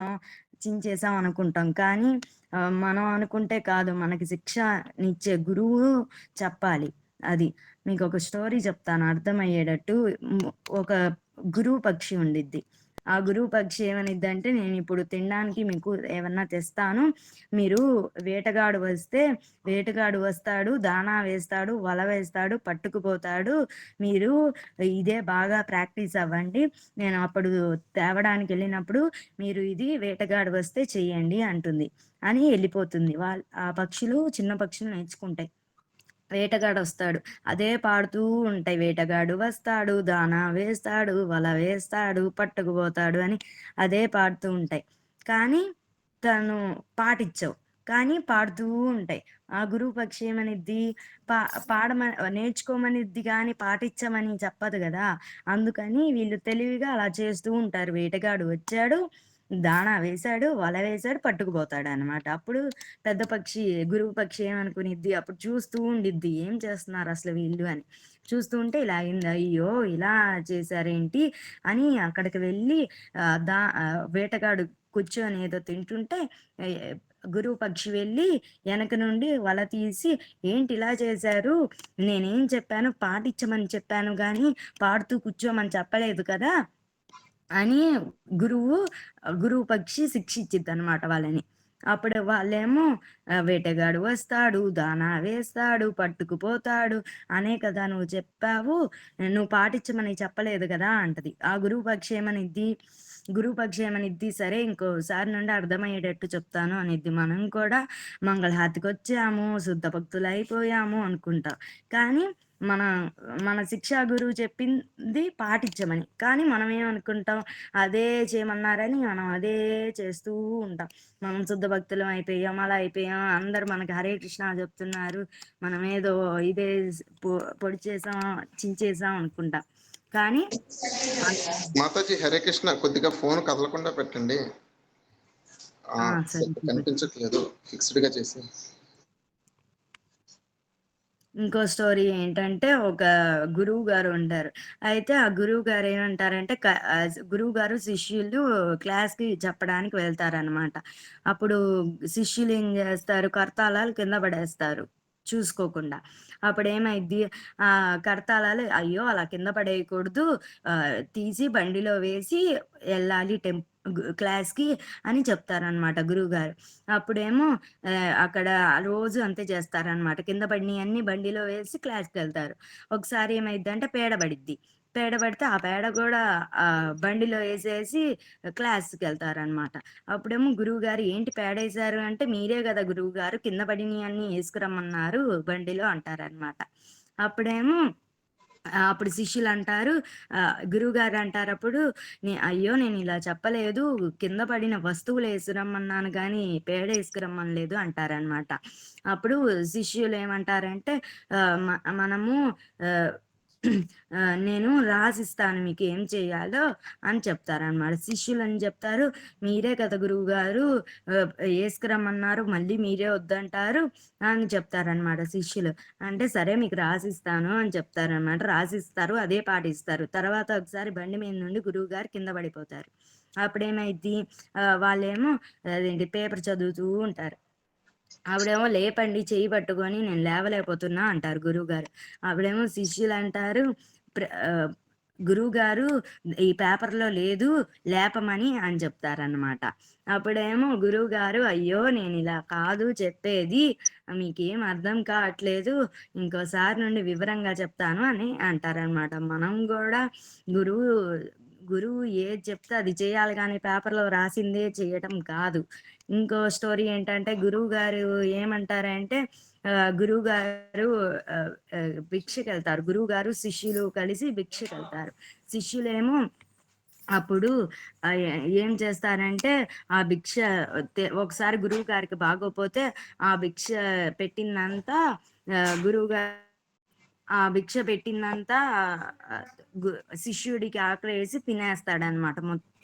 చించేసాం అనుకుంటాం. కానీ మనం అనుకుంటే కాదు. మనకి శిక్ష నిచ్చే గురువు చెప్పాలి. అది. మీకు ఒక స్టోరీ చెప్తాను అర్థమయ్యేటట్టు. ఒక గురువు పక్షి ఉండిద్ది. ఆ గురువు పక్షి ఏమనిద్దంటే, నేనిప్పుడు తినడానికి మీకు ఏమన్నా తెస్తాను. మీరు వేటగాడు వస్తే, వేటగాడు వస్తాడు, దానా వేస్తాడు, వల వేస్తాడు, పట్టుకుపోతాడు. మీరు ఇదే బాగా ప్రాక్టీస్ అవ్వండి. నేను అప్పుడు తేవడానికి వెళ్ళినప్పుడు మీరు ఇది వేటగాడు వస్తే చెయ్యండి అంటుంది. అని వెళ్ళిపోతుంది వాళ్ళ ఆ పక్షులు చిన్న పక్షులు నేర్చుకుంటాయి. వేటగాడు వస్తాడు అదే పాడుతూ ఉంటాయి. వేటగాడు వస్తాడు, దానా వేస్తాడు, వల వేస్తాడు, పట్టుకుపోతాడు అని అదే పాడుతూ ఉంటాయి. కానీ తను పాటిచ్చవు. కానీ పాడుతూ ఉంటాయి. ఆ గురువు పక్షి ఏమనిద్ది పా పాడమ నేర్చుకోమనిద్ది కానీ పాటించమని చెప్పదు కదా అందుకని వీళ్ళు తెలివిగా అలా చేస్తూ ఉంటారు. వేటగాడు వచ్చాడు, దాణా వేశాడు, వల వేశాడు, పట్టుకుపోతాడనమాట. అప్పుడు పెద్ద పక్షి గురువు పక్షి ఏమనుకునిద్ది, అప్పుడు చూస్తూ ఉండిద్ది. ఏం చేస్తున్నారు అసలు వీళ్ళు అని. చూస్తూ ఉంటే ఇలా అయింది. అయ్యో! ఇలా చేశారేంటి అని అక్కడికి వెళ్ళి దా వేటగాడు కూర్చొని ఏదో తింటుంటే గురువు పక్షి వెళ్ళి వెనక నుండి వల తీసి, "ఏంటి ఇలా చేశారు? నేనేం చెప్పాను? పాటిచ్చమని చెప్పాను కానీ పాడుతూ కూర్చోమని చెప్పలేదు కదా!" అని గురువు గురువు పక్షి అనమాట వాళ్ళని. అప్పుడు వాళ్ళేమో వేటగాడు వస్తాడు, దానా వేస్తాడు, పట్టుకుపోతాడు అనే కదా నువ్వు చెప్పావు. నువ్వు పాటించమని చెప్పలేదు కదా అంటది. ఆ గురువు పక్షి ఏమనిద్ది, గురువు పక్షి ఏమనిద్ది, సరే ఇంకోసారి నుండి అర్థమయ్యేటట్టు చెప్తాను అనిద్ది. మనం కూడా మంగళహారతికొచ్చాము, శుద్ధ భక్తులు అయిపోయాము అనుకుంటాం. కానీ మన మన శిక్షా గురువు చెప్పింది పాటిచ్చమని. కానీ మనం ఏమనుకుంటాం, అదే చేయమన్నారని మనం అదే చేస్తూ ఉంటాం. మనం శుద్ధ భక్తులం అయిపోయాం, అలా అయిపోయాం. అందరూ మనకి హరే కృష్ణ చెప్తున్నారు. మనమేదో ఇదే స్ పొ పొడి చేసాం, చించేసాం అనుకుంటాం. కానీ మాతాజీ హరే కృష్ణ కొద్దిగా ఫోన్ కదలకుండా పెట్టండి. కనిపించట్లేదు. ఫిక్స్‌డ్‌గా చేసి. ఇంకో స్టోరీ ఏంటంటే, ఒక గురువు గారు ఉంటారు. అయితే ఆ గురువు గారు ఏమంటారంటే గురువు గారు శిష్యులు క్లాస్‌కి చెప్పడానికి వెళ్తారనమాట. అప్పుడు శిష్యులు ఏం చేస్తారు కర్తాళాలు కింద పడేస్తారు చూసుకోకుండా. అప్పుడు ఏమైద్ది ఆ కర్తాళాలు అయ్యో! అలా కింద పడేయకూడదు. తీసి బండిలో వేసి వెళ్ళాలి టెంప్ క్లాస్‌కి అని చెప్తారనమాట గురువుగారు. అప్పుడేమో అక్కడ రోజు అంతే చేస్తారనమాట. కింద పడినయన్నీ బండిలో వేసి క్లాస్‌కెళ్తారు. ఒకసారి ఏమైద్దంటే పేడ పడిద్ది. పేడ పడితే ఆ పేడ కూడా బండిలో వేసేసి క్లాస్కి వెళ్తారనమాట అప్పుడేమో గురువు గారు ఏంటి పేడ వేశారు అంటే, మీరే కదా గురువు గారు కింద అన్ని వేసుకురమ్మన్నారు బండిలో అంటారనమాట. అప్పుడేమో అప్పుడు శిష్యులు అంటారు గురువుగారు అంటారప్పుడు, నే అయ్యో! నేను ఇలా చెప్పలేదు. కింద పడిన వస్తువులు వేసురమ్మన్నాను కానీ పేడ ఏసుకురమ్మనలేదు అంటారనమాట. అప్పుడు శిష్యులు ఏమంటారంటే మ మనము నేను రాసిస్తాను మీకు ఏం చేయాలో అని చెప్తారనమాట. శిష్యులని చెప్తారు, మీరే కదా గురువు గారు వేసుకురమ్మన్నారు మళ్ళీ మీరే వద్దంటారు అని చెప్తారనమాట శిష్యులు. అంటే సరే మీకు రాసిస్తాను అని చెప్తారనమాట. రాసిస్తారు. అదే పాటిస్తారు. తర్వాత ఒకసారి బండి మీద నుండి గురువు గారు కింద పడిపోతారు. అప్పుడేమైద్ది వాళ్ళేమో అదేంటి పేపర్ చదువుతూ ఉంటారు. ఆవిడేమో లేపండి చేయి పట్టుకొని నేను లేవలేకపోతున్నా అంటారు గురువు గారు ఆవిడేమో శిష్యులు అంటారు గురువు గారు ఈ పేపర్‌లో లేదు లేపమని అని చెప్తారనమాట. అప్పుడేమో గురువు గారు అయ్యో! నేను ఇలా కాదు చెప్పేది. మీకేం అర్థం కావట్లేదు. ఇంకోసారి నుండి వివరంగా చెప్తాను అని అంటారనమాట. మనం కూడా గురువు గురువు ఏది చెప్తే అది చేయాలి కానీ పేపర్‌లో రాసిందే చేయటం కాదు. ఇంకో స్టోరీ ఏంటంటే గురువు గారు ఏమంటారంటే గురువు గారు ఆహ్, వెళ్తారు భిక్షకెళ్తారు. గురువుగారు, శిష్యులు కలిసి భిక్షకెళ్తారు. శిష్యులేమో అప్పుడు ఏం చేస్తారంటే ఆ భిక్ష ఒకసారి గురువు గారికి బాగోపోతే ఆ భిక్ష పెట్టిందంతా గురువు గారు ఆ భిక్ష పెట్టిందంతా శిష్యుడికి ఆకలి శిష్యుడికి ఆకలేసి తినేస్తాడనమాట మొత్తం.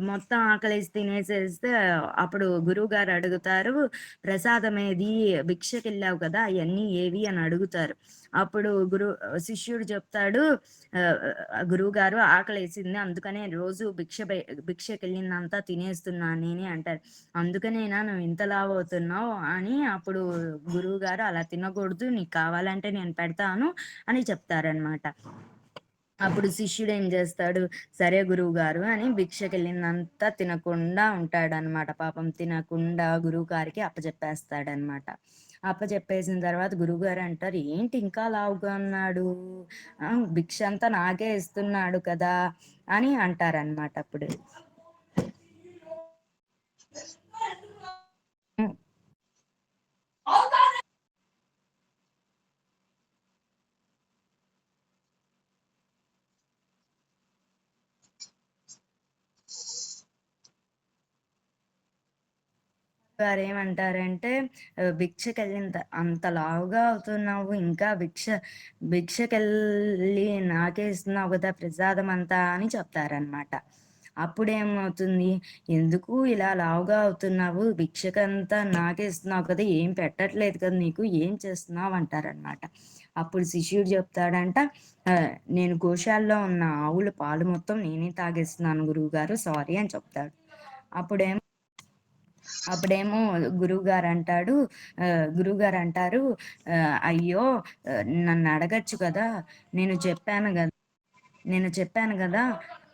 మొత్తం. ఆకలేసి తినేసేస్తే అప్పుడు గురువు గారు అడుగుతారు ప్రసాదం ఏది భిక్షకి వెళ్ళావు కదా అవన్నీ ఏవి? అని అడుగుతారు. అప్పుడు గురు శిష్యుడు చెప్తాడు గురువు గారు ఆకలేసింది అందుకనే రోజు భిక్ష బె- భిక్షకి వెళ్ళిందంతా తినేస్తున్నాను నేనే అంటారు. అందుకనేనా నువ్వు ఇంత లావు అవుతున్నావు? అని అప్పుడు గురువు గారు అలా తినకూడదు నీకు కావాలంటే నేను పెడతాను అని చెప్తారనమాట అప్పుడు శిష్యుడు ఏం చేస్తాడు? సరే గురువు గారు అని భిక్షకి వెళ్ళిందంతా తినకుండా ఉంటాడనమాట పాపం తినకుండా గురువు గారికి అప్పచెప్పేస్తాడనమాట అప్పచెప్పేసిన తర్వాత గురువుగారు అంటారు ఏంటి ఇంకా లావుగా ఉన్నాడు? ఆ, భిక్ష అంతా నాకే ఇస్తున్నాడు కదా అని అంటారనమాట అప్పుడు. గారు ఏమంటారంటే భిక్షకెళ్ళిన అంత లావుగా అవుతున్నావు. ఇంకా భిక్ష భిక్షకెళ్ళి నాకే ఇస్తున్నావు కదా ప్రసాదం అంతా అని చెప్తారనమాట అప్పుడేమవుతుంది? ఎందుకు ఇలా లావుగా అవుతున్నావు? భిక్షకంతా నాకే ఇస్తున్నావు కదా ఏం పెట్టట్లేదు కదా నీకు ఏం చేస్తున్నావు? అంటారనమాట అప్పుడు శిష్యుడు చెప్తాడంట నేను గోశాల్లో ఉన్న ఆవుల పాలు మొత్తం నేనే తాగేస్తున్నాను గురువు గారు సారీ అని చెప్తాడు. అప్పుడేమో అప్పుడేమో గురువు గారు అంటాడు గురువు గారు అంటారు "ఆ, అయ్యో నన్ను అడగచ్చు కదా నేను చెప్పాను కదా నేను చెప్పాను కదా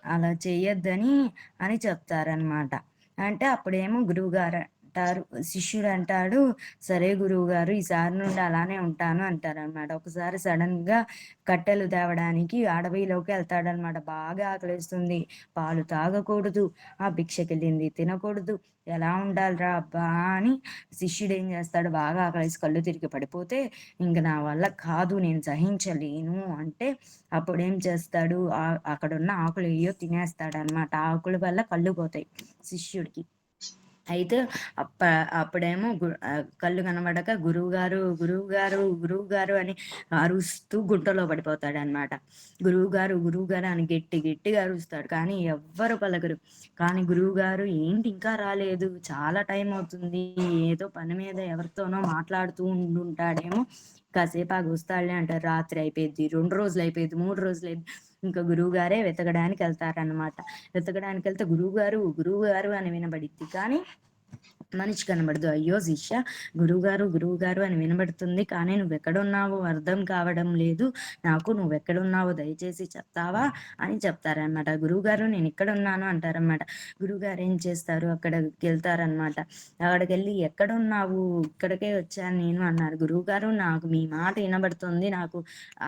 అలా చెయ్యొద్దని అని చెప్తారనమాట అంటే అప్పుడేమో గురువు గారు అంటారు శిష్యుడు అంటాడు సరే గురువు గారు ఈసారి నుండి అలానే ఉంటాను అంటారనమాట ఒకసారి సడన్గా కట్టెలు తేవడానికి అడవిలోకి వెళ్తాడనమాట బాగా ఆకలిస్తుంది. పాలు తాగకూడదు. ఆ భిక్షకెళ్ళింది తినకూడదు. ఎలా ఉండాలిరా అబ్బా అని శిష్యుడు ఏం చేస్తాడు బాగా ఆకలేసి కళ్ళు తిరిగి పడిపోతే ఇంక నా వల్ల కాదు నేను సహించలేను అంటే అప్పుడు ఏం చేస్తాడు అక్కడ ఉన్న ఆకులు ఏయో తినేస్తాడు అనమాట ఆకుల వల్ల కళ్ళు పోతాయి శిష్యుడికి. అయితే అప్ప అప్పుడేమో కళ్ళు కనబడక గురువు గారు గురువు గారు గురువు గారు అని అరుస్తూ గుంటలో పడిపోతాడు అనమాట గురువు గారు గురువు గారు అని గట్టి గట్టిగా అరుస్తాడు. కానీ ఎవ్వరు పలకరు. కానీ గురువు గారు ఏంటి ఇంకా రాలేదు? చాలా టైం అవుతుంది. ఏదో పని మీద ఎవరితోనో మాట్లాడుతూ ఉండుంటాడేమో. కాసేపు ఆగి వస్తాడులే అంటారు. రాత్రి అయిపోయింది రెండు రోజులు అయిపోయింది మూడు రోజులు అయిపోయింది ఇంకా గురువు గారే వెతకడానికి వెళ్తారనమాట వెతకడానికి వెళ్తే గురువు గారు గురువు గారు అని వినబడిద్ది. కానీ మనిషి కనబడదు. అయ్యో శిష్య గురువుగారు గురువుగారు అని వినబడుతుంది. కానీ నువ్వెక్కడున్నావో అర్థం కావడం లేదు. నాకు నువ్వెక్కడున్నావో దయచేసి చెప్తావా అని చెప్తారనమాట గురువుగారు నేను ఇక్కడ ఉన్నాను అంటారనమాట గురువుగారు ఏం చేస్తారు? అక్కడికి వెళ్తారనమాట అక్కడికి వెళ్ళి ఎక్కడున్నావు? ఇక్కడికే వచ్చాను నేను అన్నారు. గురువుగారు నాకు మీ మాట వినబడుతుంది. నాకు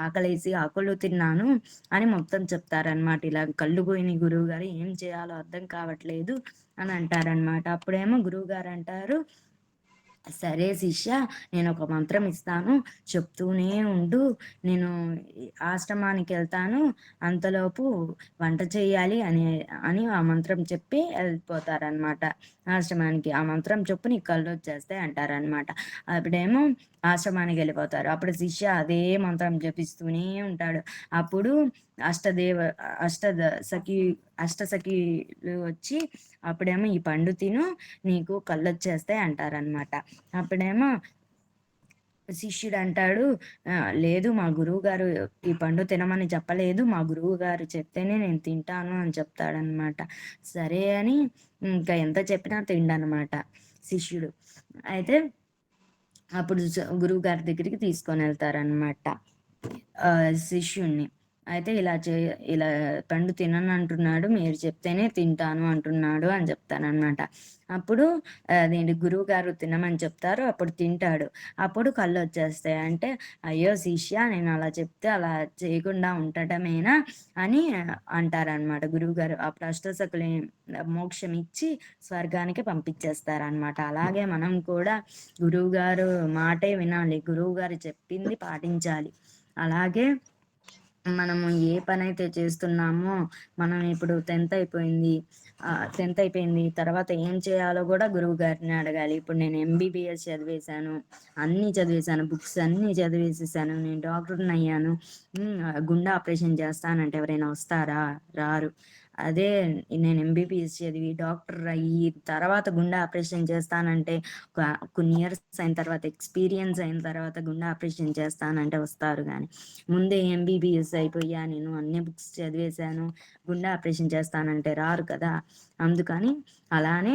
ఆకలేసి ఆకులు తిన్నాను అని మొత్తం చెప్తారనమాట ఇలా కళ్ళు పోయిన గురువుగారు. ఏం చేయాలో అర్థం కావట్లేదు. అని అంటారనమాట అప్పుడేమో గురువు గారు అంటారు సరే శిష్య నేను ఒక మంత్రం ఇస్తాను. చెప్తూనే ఉండు. నేను ఆశ్రమానికి వెళ్తాను. అంతలోపు వంట చేయాలి అని అని ఆ మంత్రం చెప్పి వెళ్ళిపోతారనమాట ఆశ్రమానికి ఆ మంత్రం చెప్పు నీకు కళ్ళు వచ్చేస్తాయి అంటారనమాట అప్పుడేమో ఆశ్రమానికి వెళ్ళిపోతారు. అప్పుడు శిష్య అదే మంత్రం జపిస్తూనే ఉంటాడు. అప్పుడు అష్టదేవ అష్ట సఖి అష్ట సఖిలు వచ్చి అప్పుడేమో ఈ పండు తిను నీకు కళ్ళొచ్చేస్తాయి అంటారనమాట అప్పుడేమో శిష్యుడు అంటాడు లేదు మా గురువు గారు ఈ పండు తినమని చెప్పలేదు మా గురువు గారు చెప్తేనే నేను తింటాను అని చెప్తాడనమాట సరే అని ఇంకా ఎంత చెప్పినా తిండనమాట శిష్యుడు. అయితే అప్పుడు గురువు గారి దగ్గరికి తీసుకొని వెళ్తారనమాట శిష్యుణ్ణి. అయితే ఇలా చే ఇలా పండు తినను అంటున్నాడు మీరు చెప్తేనే తింటాను అంటున్నాడు అని చెప్తానమాట అప్పుడు అదేంటి గురువు గారు తినమని చెప్తారు అప్పుడు తింటాడు. అప్పుడు కళ్ళు వచ్చేస్తాయి అంటే అయ్యో శిష్య నేను అలా చెప్తే అలా చేయకుండా ఉండటమేనా అని అంటారనమాట గురువు గారు. అప్పుడు అష్టసకులు మోక్షం ఇచ్చి స్వర్గానికి పంపించేస్తారనమాట అలాగే మనం కూడా గురువు గారు మాటే వినాలి. గురువు గారు చెప్పింది పాటించాలి. అలాగే మనము ఏ పని అయితే చేస్తున్నామో మనం ఇప్పుడు టెన్త్ అయిపోయింది టెన్త్ అయిపోయింది తర్వాత ఏం చేయాలో కూడా గురువు గారిని అడగాలి. ఇప్పుడు నేను ఎంబీబీఎస్ చదివేశాను అన్నీ చదివేశాను బుక్స్ అన్నీ చదివేసేసాను నేను డాక్టర్ని అయ్యాను. గుండె ఆపరేషన్ చేస్తానంటే ఎవరైనా వస్తారా? రారు. అదే నేను ఎంబీబీఎస్ చదివి డాక్టర్ అయ్యి తర్వాత గుండె ఆపరేషన్ చేస్తానంటే కొన్ని ఇయర్స్ అయిన తర్వాత ఎక్స్పీరియన్స్ అయిన తర్వాత గుండె ఆపరేషన్ చేస్తానంటే వస్తారు కానీ ముందే ఎంబీబీఎస్ అయిపోయా నేను అన్ని బుక్స్ చదివేశాను గుండె ఆపరేషన్ చేస్తానంటే రారు కదా. అందుకని అలానే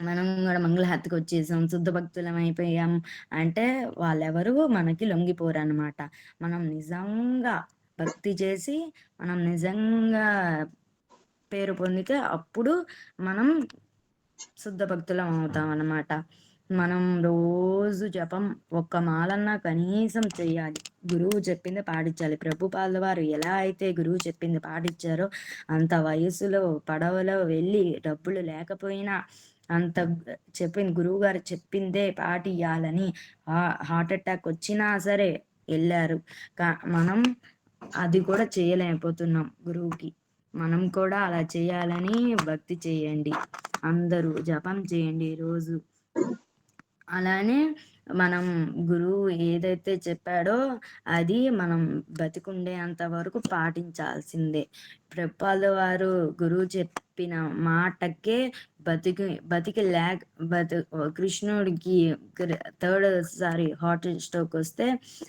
మనం కూడా మంగళహత్తికి వచ్చేసాం శుద్ధ భక్తులం అయిపోయాం అంటే వాళ్ళెవరు మనకి లొంగిపోరు అనమాట మనం నిజంగా భక్తి చేసి మనం నిజంగా పేరు పొందితే అప్పుడు మనం శుద్ధ భక్తులం అవుతాం అన్నమాట. మనం రోజు జపం ఒక్క మాలన్నా కనీసం చెయ్యాలి గురువు చెప్పింది పాటించాలి. ప్రభుపాల వారు ఎలా అయితే గురువు చెప్పింది పాటించారో అంత వయసులో పడవలో వెళ్ళి డబ్బులు లేకపోయినా అంత చెప్పింది గురువు గారు చెప్పిందే పాటియాలని హార్ట్ అటాక్ వచ్చినా సరే వెళ్ళారు. కా మనం అది కూడా చేయలేకపోతున్నాం గురువుకి. మనం కూడా అలా చేయాలని భక్తి చేయండి. అందరూ జపం చేయండి రోజు. అలానే మనం గురువు ఏదైతే చెప్పాడో అది మనం బతికుండేంత వరకు పాటించాల్సిందే. ప్రభుపాల వారు గురువు చెప్పిన మాటకే బతికి బతికి లేక బతి కృష్ణుడికి థర్డ్ సారి హార్ట్ స్ట్రోక్ వస్తే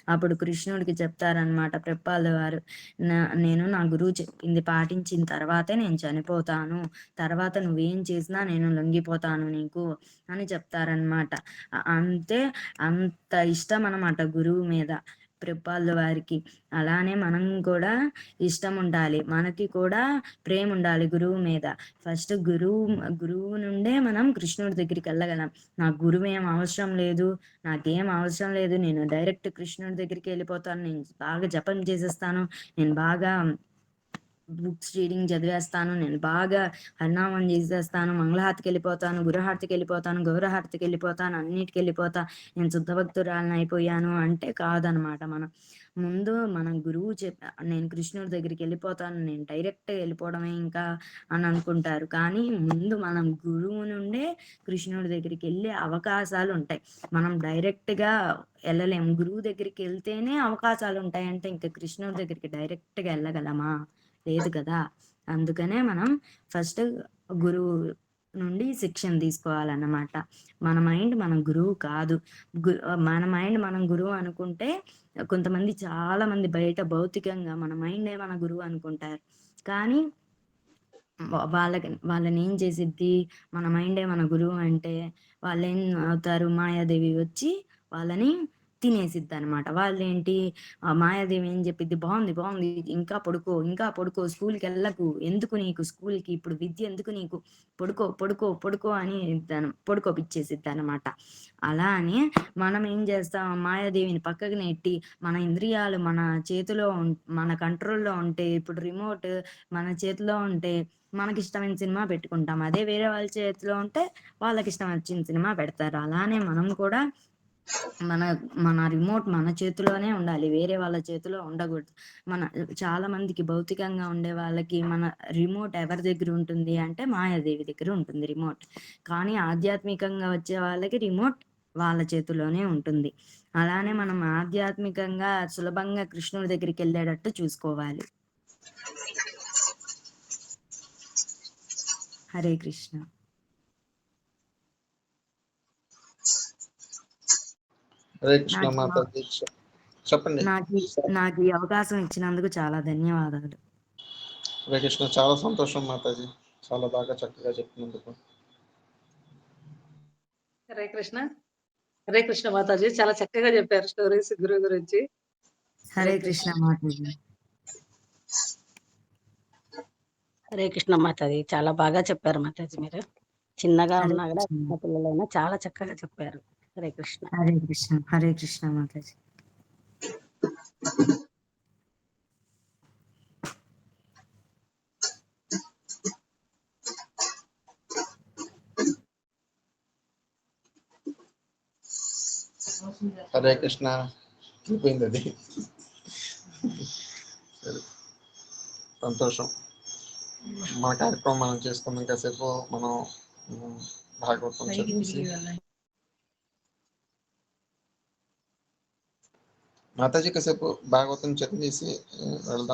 అప్పుడు కృష్ణుడికి చెప్తారనమాట ప్రభుపాల వారు నా- నేను నా గురువు చెప్పింది పాటించిన తర్వాతే నేను చనిపోతాను తర్వాత నువ్వేం చేసినా నేను లొంగిపోతాను నీకు అని చెప్తారనమాట అంతే అంత ఇష్టం అనమాట గురువు మీద. ప్రభుపాల వారికి. అలానే మనం కూడా ఇష్టం ఉండాలి మనకి కూడా ప్రేమ ఉండాలి గురువు మీద. ఫస్ట్ గురువు గురువు నుండే మనం కృష్ణుడి దగ్గరికి వెళ్ళగలం. నాకు గురువు ఏం అవసరం లేదు. నాకేం అవసరం లేదు. నేను డైరెక్ట్ కృష్ణుడి దగ్గరికి వెళ్ళిపోతాను. నేను బాగా జపం చేసేస్తాను. నేను బాగా బుక్స్ రీడింగ్ చదివేస్తాను నేను బాగా హరినామం చేసేస్తాను మంగళహారతికి వెళ్ళిపోతాను గురుహారతికి వెళ్ళిపోతాను గౌరహారతికి వెళ్ళిపోతాను అన్నిటికి వెళ్ళిపోతా నేను శుద్ధ భక్తురాలను అయిపోయాను అంటే కాదనమాట మనం. ముందు మన గురువు చెప్ నేను కృష్ణుడి దగ్గరికి వెళ్ళిపోతాను నేను డైరెక్ట్ వెళ్ళిపోవడమే ఇంకా అని అనుకుంటారు. కానీ ముందు మనం గురువు నుండే కృష్ణుడి దగ్గరికి వెళ్ళే అవకాశాలు ఉంటాయి. మనం డైరెక్ట్గా వెళ్ళలేము. గురువు దగ్గరికి వెళ్తేనే అవకాశాలు ఉంటాయంటే ఇంకా కృష్ణుడి దగ్గరికి డైరెక్ట్గా వెళ్ళగలమా? లేదు కదా. అందుకనే మనం ఫస్ట్ గురువు నుండి శిక్షణ తీసుకోవాలన్నమాట. మన మైండ్ మన గురువు కాదు. మన మైండ్ మనం గురువు అనుకుంటే కొంతమంది చాలా మంది బయట భౌతికంగా మన మైండే మన గురువు అనుకుంటారు. కానీ వాళ్ళ వాళ్ళకి వాళ్ళని ఏం చేసిద్ది? మన మైండే మన గురువు అంటే వాళ్ళు ఏం అవుతారు? మాయాదేవి వచ్చి వాళ్ళని తినేసిద్ది అనమాట వాళ్ళేంటి మాయాదేవి ఏం చెప్పిద్ది బాగుంది బాగుంది ఇంకా పడుకో ఇంకా పడుకో స్కూల్కి వెళ్ళకు ఎందుకు నీకు? స్కూల్కి ఇప్పుడు విద్య ఎందుకు నీకు? పడుకో పడుకో పడుకో అని పడుకోపిచ్చేసిద్ది అనమాట అలా అని మనం ఏం చేస్తాం మాయాదేవిని పక్కకు నెట్టి మన ఇంద్రియాలు మన చేతిలో ఉం- మన కంట్రోల్లో ఉంటే ఇప్పుడు రిమోట్ మన చేతిలో ఉంటే మనకి ఇష్టమైన సినిమా పెట్టుకుంటాం. అదే వేరే వాళ్ళ చేతిలో ఉంటే వాళ్ళకి ఇష్టం వచ్చిన సినిమా పెడతారు. అలానే మనం కూడా మన మన రిమోట్ మన చేతిలోనే ఉండాలి. వేరే వాళ్ళ చేతిలో ఉండకూడదు. మన చాలా మందికి భౌతికంగా ఉండే వాళ్ళకి మన రిమోట్ ఎవరి దగ్గర ఉంటుంది అంటే మాయాదేవి దగ్గర ఉంటుంది రిమోట్ కానీ ఆధ్యాత్మికంగా వచ్చే వాళ్ళకి రిమోట్ వాళ్ళ చేతిలోనే ఉంటుంది. అలానే మనం ఆధ్యాత్మికంగా సులభంగా కృష్ణుడి దగ్గరికి వెళ్ళేటట్టు చూసుకోవాలి. హరే కృష్ణ హరే కృష్ణ నాకు- మాతాజీ చెప్పండి నాకు ఈ- నాకు ఈ అవకాశం ఇచ్చినందుకు చాలా ధన్యవాదాలు. హరే కృష్ణ చాలా సంతోషం మాతాజీ. చాలా బాగా చక్కగా చెప్పినందుకు. హరే కృష్ణ. హరే కృష్ణ మాతాజీ. చాలా చక్కగా చెప్పారు స్టోరీస్ గురువు గురించి. హరే కృష్ణ మాతాజీ. హరే కృష్ణ మాతాజీ. చాలా బాగా చెప్పారు మాతాజీ మీరు. చిన్నగా ఉన్నా కూడా పిల్లలైనా చాలా చక్కగా చెప్పారు. హరే కృష్ణ హరే కృష్ణ హరే కృష్ణ మాతాజీ హరే కృష్ణ అయిపోయింది అది సంతోషం మన కార్యక్రమం మనం చేసుకున్నాం కాసేపు మనం ఉమ్, భాగవతం చదివేసి మాతాజీ కాసేపు భాగవతం చదివేసి ఆ, వెళ్దాం.